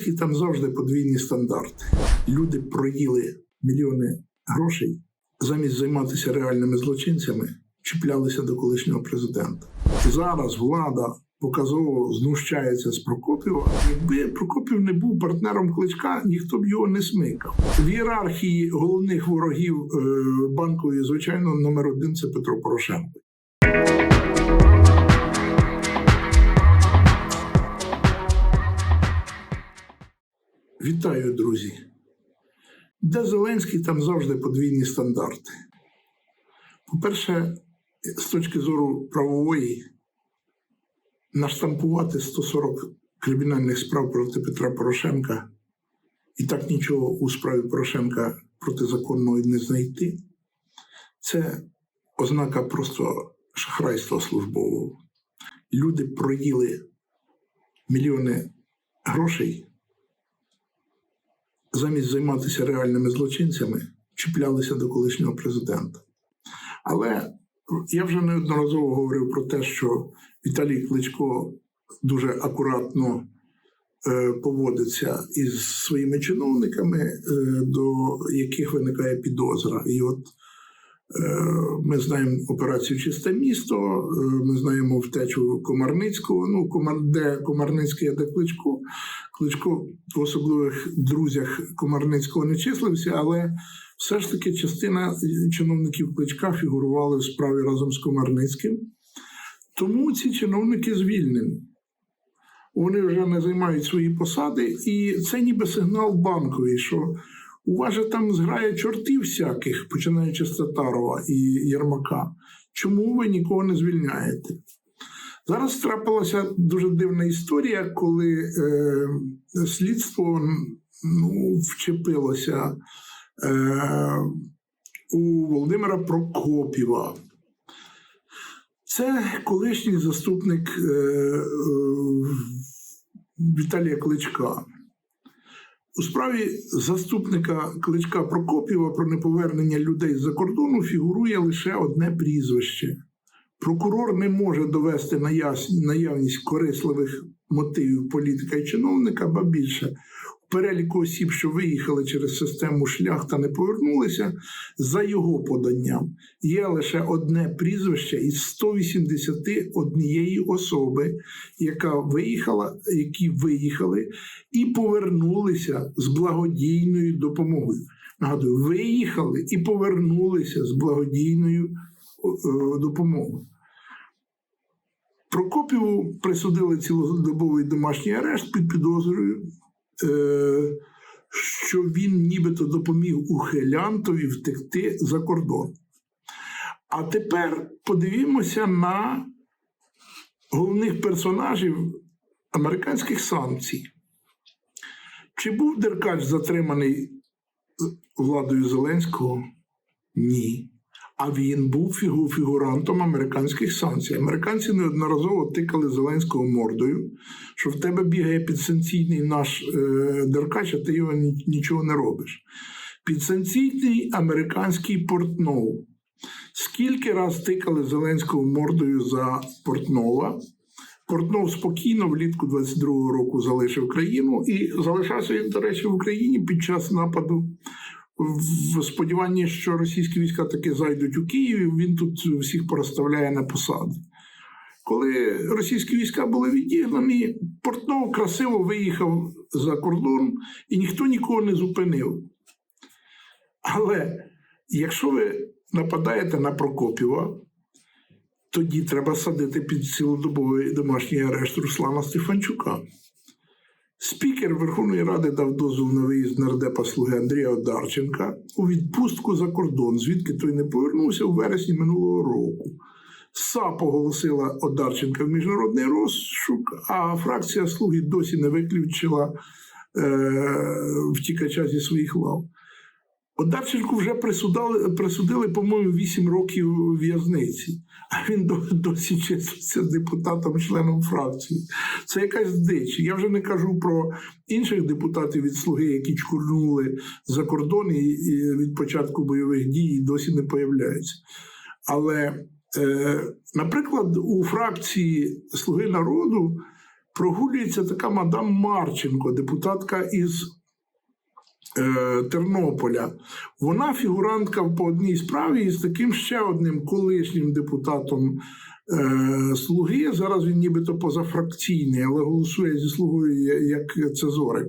Зеленський там завжди подвійні стандарти. Люди проїли мільйони грошей замість займатися реальними злочинцями, чіплялися до колишнього президента. Зараз влада показово знущається з Прокопіва. Якби Прокопів не був партнером кличка, ніхто б його не смикав. В ієрархії головних ворогів е, банкової, звичайно, номер один це Петро Порошенко. Вітаю, друзі. Де Зеленський, там завжди подвійні стандарти. По-перше, з точки зору правової, наштампувати 140 кримінальних справ проти Петра Порошенка і так нічого у справі Порошенка протизаконного і не знайти. Це ознака просто шахрайства службового. Люди проїли мільйони грошей замість займатися реальними злочинцями, чіплялися до колишнього президента. Але я вже неодноразово говорив про те, що Віталій Кличко дуже акуратно е, поводиться із своїми чиновниками, е, до яких виникає підозра. І от ми знаємо операцію Чисте місто, е, ми знаємо втечу Комарницького. Ну, Комар, де Комарницький, а де Кличко. Кличко в особливих друзях Комарницького не числився, але все ж таки частина чиновників Кличка фігурували в справі разом з Комарницьким. Тому ці чиновники звільнені. Вони вже не займають свої посади, і це ніби сигнал банковий, що у вас же там зграє чортів всяких, починаючи з Татарова і Єрмака. Чому ви нікого не звільняєте? Зараз трапилася дуже дивна історія, коли е, слідство ну, вчепилося е, у Володимира Прокопіва. Це колишній заступник е, е, Віталія Кличка. У справі заступника Кличка Прокопіва про неповернення людей з-за кордону фігурує лише одне прізвище. Прокурор не може довести наявність корисливих мотивів політика і чиновника, ба більше переліку осіб, що виїхали через систему шлях та не повернулися, за його поданням є лише одне прізвище із 181 особи, яка виїхала, які виїхали і повернулися з благодійною допомогою. Нагадую, виїхали і повернулися з благодійною е, допомогою. Прокопіву присудили цілодобовий домашній арешт під підозрою, що він нібито допоміг ухилянтові втекти за кордон. А тепер подивімося на головних персонажів американських санкцій. Чи був Деркач затриманий владою Зеленського? Ні. А він був фігурантом американських санкцій. Американці неодноразово тикали Зеленського мордою, що в тебе бігає підсанкційний наш е, Деркач, а ти його ні- нічого не робиш. Підсанкційний американський Портнов. Скільки раз тикали Зеленського мордою за Портнова? Портнов спокійно влітку 22-го року залишив країну і залишався він, до речі, в Україні під час нападу в сподіванні, що російські війська таки зайдуть у Київ, він тут всіх порозставляє на посади. Коли російські війська були відігнані, Портнов красиво виїхав за кордон і ніхто нікого не зупинив. Але якщо ви нападаєте на Прокопіва, тоді треба садити під цілодобовий домашній арешт Руслана Стефанчука. Спікер Верховної Ради дав дозвіл на виїзд нардепа слуги Андрія Одарченка у відпустку за кордон, звідки той не повернувся у вересні минулого року. САП оголосила Одарченка в міжнародний розшук, а фракція слуги досі не виключила е, втікача зі своїх лав. Одарченку вже присудали, присудили, по-моєму, 8 років в'язниці, а він досі числиться депутатом, членом фракції. Це якась дич. Я вже не кажу про інших депутатів від слуги, які чкурнули за кордон і, від початку бойових дій і досі не появляються. Але, е, наприклад, у фракції Слуги народу прогулюється така мадам Марченко, депутатка із Тернополя. Вона фігурантка по одній справі із таким ще одним колишнім депутатом е, Слуги. Зараз він нібито позафракційний, але голосує зі слугою як Цезорик,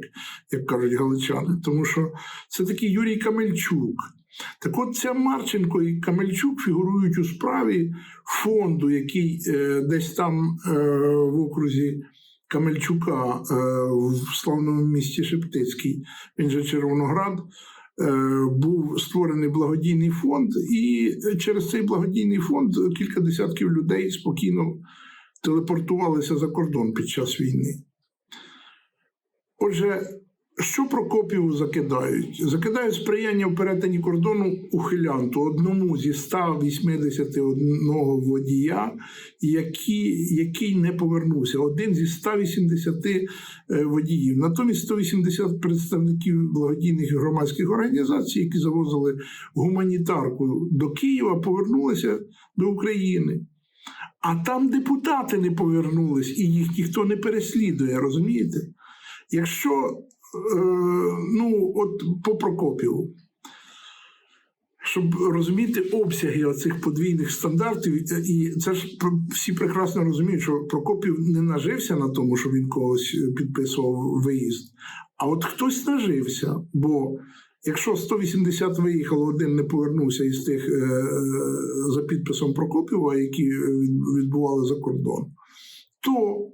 як кажуть галичани. Тому що це такий Юрій Камельчук. Так от ця Марченко і Камельчук фігурують у справі фонду, який е, десь там е, в окрузі Камельчука е, в славному місті Шептицький, він же Червоноград, е, був створений благодійний фонд, і через цей благодійний фонд кілька десятків людей спокійно телепортувалися за кордон під час війни. Отже, що Прокопіву закидають? Закидають сприяння в перетині кордону ухилянту, одному зі 181 водія, який, який не повернувся, один зі 180 е, водіїв. Натомість 180 представників благодійних громадських організацій, які завозили гуманітарку до Києва, повернулися до України. А там депутати не повернулись, і їх ніхто не переслідує, розумієте? Якщо ну, от по Прокопіву, щоб розуміти обсяги оцих подвійних стандартів, е, і це ж всі прекрасно розуміють, що Прокопів не нажився на тому, що він когось е, підписував виїзд. А от хтось нажився, бо якщо 180 виїхало, один не повернувся із тих е, е, за підписом Прокопіва, які е, відбували за кордон, то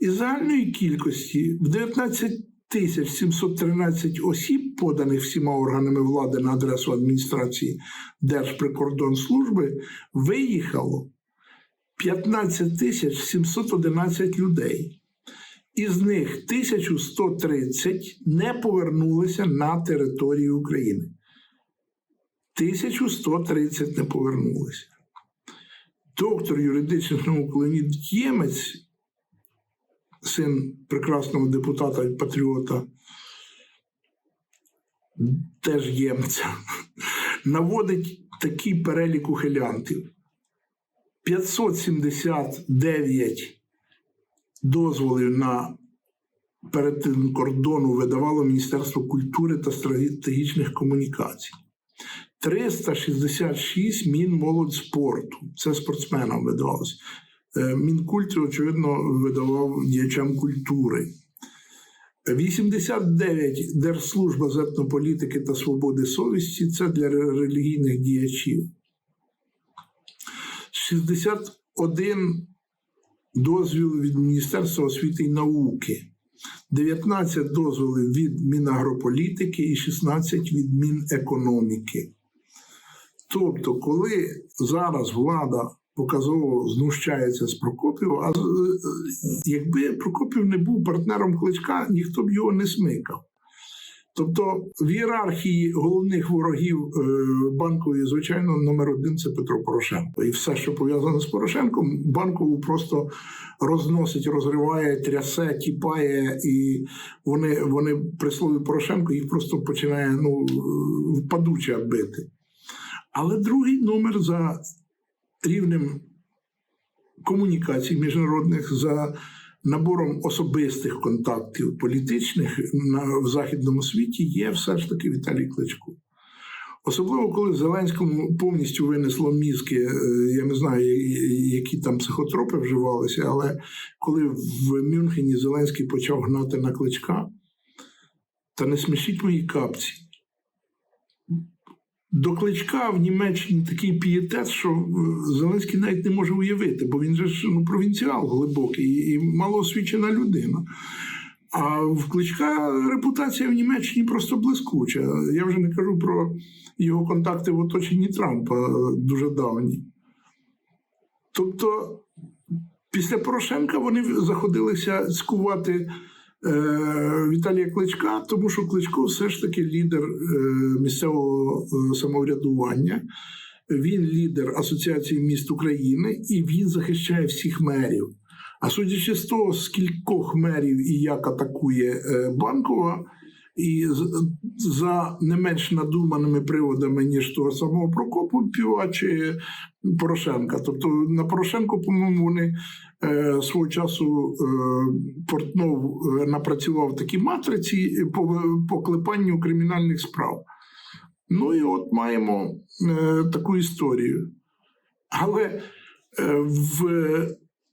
із загальної кількості в 19 тисяч 713 осіб, поданих всіма органами влади на адресу адміністрації Держприкордонслужби, виїхало 15 711 людей. Із них 1130 не повернулися на територію України. 1130 не повернулися. Доктор юридичних наук Леонід Ємець син прекрасного депутата і патріота, теж ємця, наводить такий перелік ухилянтів. 579 дозволів на перетин кордону видавало Міністерство культури та стратегічних комунікацій. 366 Мінмолодь спорту. Це спортсменам видавалося. Е, Мінкульт, очевидно, видавав діячам культури. 89 Держслужба з етнополітики та свободи совісті це для релігійних діячів. 61 дозвіл від Міністерства освіти і науки. 19 дозволів від Мінагрополітики і 16 від Мінекономіки. Тобто, коли зараз влада показово знущається з Прокопіва, а якби Прокопів не був партнером кличка, ніхто б його не смикав. Тобто в ієрархії головних ворогів е, банкової, звичайно, номер один це Петро Порошенко. І все, що пов'язане з Порошенком, банкову просто розносить, розриває, трясе, тіпає, і вони, вони при слові Порошенко їх просто починає ну, падуче бити. Але другий номер за рівнем комунікацій міжнародних, за набором особистих контактів політичних на, в західному світі є все ж таки Віталій Кличко. Особливо, коли Зеленському повністю винесло мізки, е, я не знаю, які там психотропи вживалися, але коли в Мюнхені Зеленський почав гнати на кличка, та не смішіть мої капці. До кличка в Німеччині такий пієтет, що е, Зеленський навіть не може уявити, бо він же ж ну, провінціал глибокий і малоосвічена людина. А в кличка репутація в Німеччині просто блискуча. Я вже не кажу про його контакти в оточенні Трампа е, дуже давні. Тобто, після Порошенка вони заходилися скувати е, Віталія Кличка, тому що Кличко все ж таки лідер е, місцевого е, самоврядування. Він лідер Асоціації міст України і він захищає всіх мерів. А судячи з того, скількох мерів і як атакує е, банкова, І за не менш надуманими приводами, ніж того самого Прокопова чи Порошенка. Тобто на Порошенко, по-моєму, вони е, свого часу е, Портнов е, напрацював такі матриці по, клепанню кримінальних справ. Ну і от маємо е, таку історію. Але е, в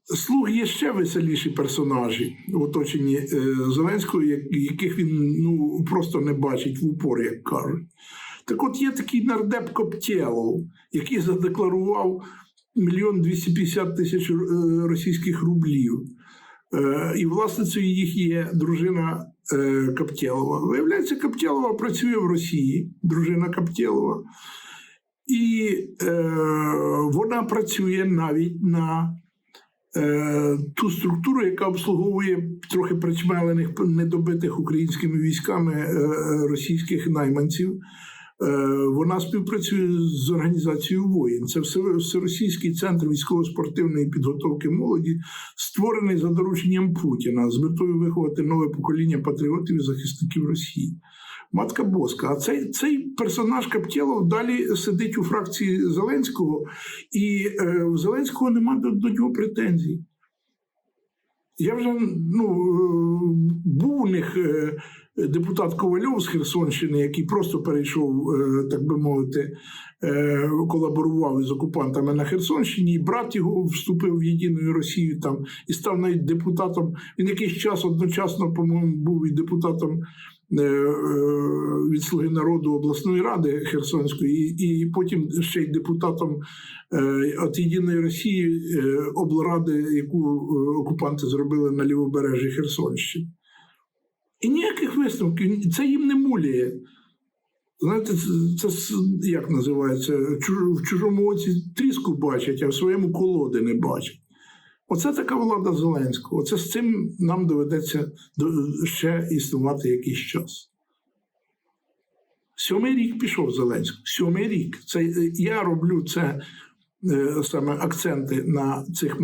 слуг є ще веселіші персонажі в оточенні е, Зеленського, яких він ну, просто не бачить в упор, як кажуть. Так от є такий нардеп Коптєлов, який задекларував мільйон 250 тисяч е, російських рублів. Е, І власницею їх є дружина Каптєлова. Виявляється, Каптєлова працює в Росії, дружина Каптєлова. І е, вона працює навіть на ту структуру, яка обслуговує трохи причмелених, недобитих українськими військами е, е, російських найманців. Е, Вона співпрацює з організацією воїн. Це Всеросійський центр військово-спортивної підготовки молоді, створений за дорученням Путіна з метою виховати нове покоління патріотів і захисників Росії. Матка Боска. А цей, цей персонаж Каптєлов далі сидить у фракції Зеленського, і е, у Зеленського нема до, до нього претензій. Я вже ну, е, був у них е, депутат Ковальов з Херсонщини, який просто перейшов, е, так би мовити, колаборував із окупантами на Херсонщині, і брат його вступив в єдину Росію там і став навіть депутатом. Він якийсь час одночасно, по-моєму, був і депутатом від Слуги народу обласної ради Херсонської, і, потім ще й депутатом е, от єдиної Росії е, облради, яку е, окупанти зробили на лівобережжі Херсонщини. І ніяких висновків, це їм не муляє. Знаєте, це, це як називається? В чужому оці тріску бачать, а в своєму колоди не бачать. Оце така влада Зеленського. Оце з цим нам доведеться ще існувати якийсь час. Сьомий рік пішов Зеленський. Сьомий рік. Це я роблю це е, саме акценти на цих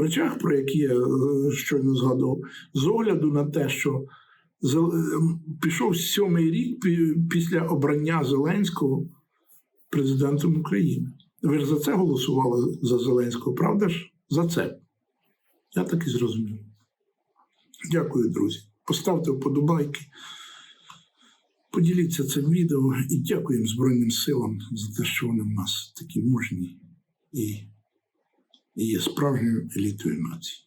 речах, про які я е, щойно згадував, з огляду на те, що е, пішов сьомий рік після обрання Зеленського президентом України. Ви ж за це голосували за Зеленського, правда ж? За це. Я так і зрозумів. Дякую, друзі. Поставте вподобайки. Поділіться цим відео і дякуємо Збройним силам за те, що вони в нас такі мужні і, і є справжньою елітою нації.